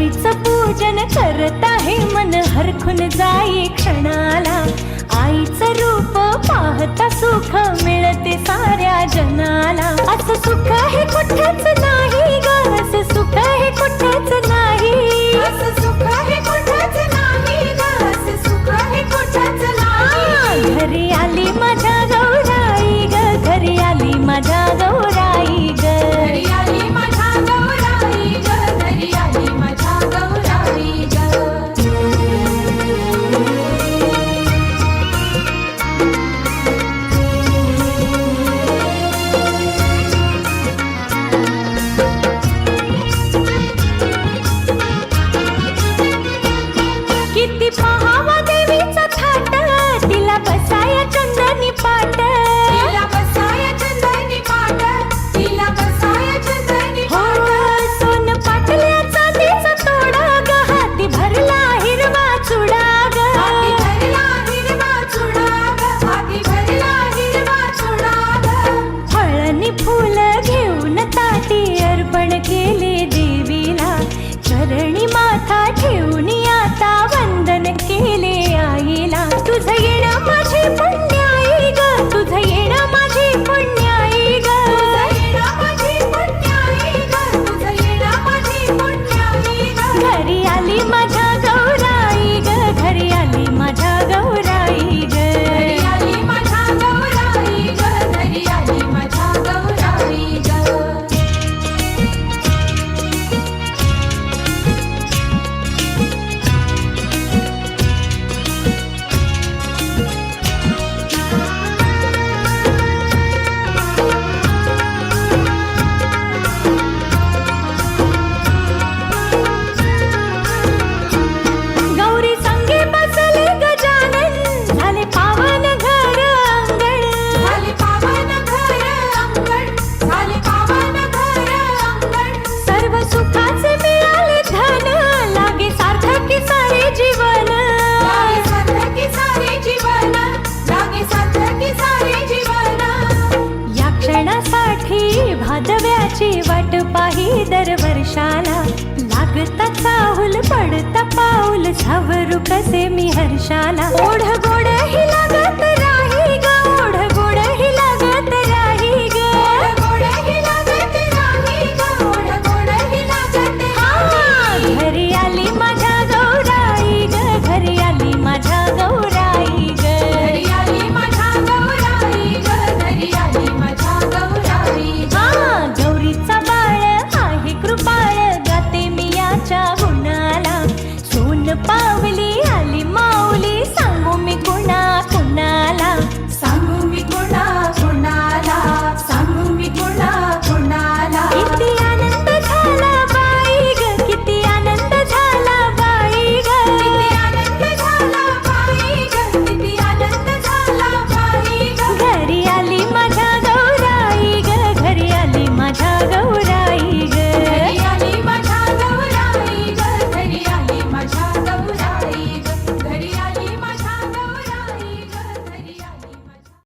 गौरीच पूजन करत आहे मन हरखून जाई क्षणाला. आईच रूप पाहता सुख मिळते साऱ्या जनाला. असं सुख हे कुठेच नाही ग असं सुख हे कुठेच नाही. घरी आली माझ्या गौराई ग घरी आली माझ्या गौ पावसाची वाट पाही दर वर्षाला. लागता चाहूल पडता पाऊल झावरू कसे मी हर्षाला. ओढ गोड ही लागत Bye.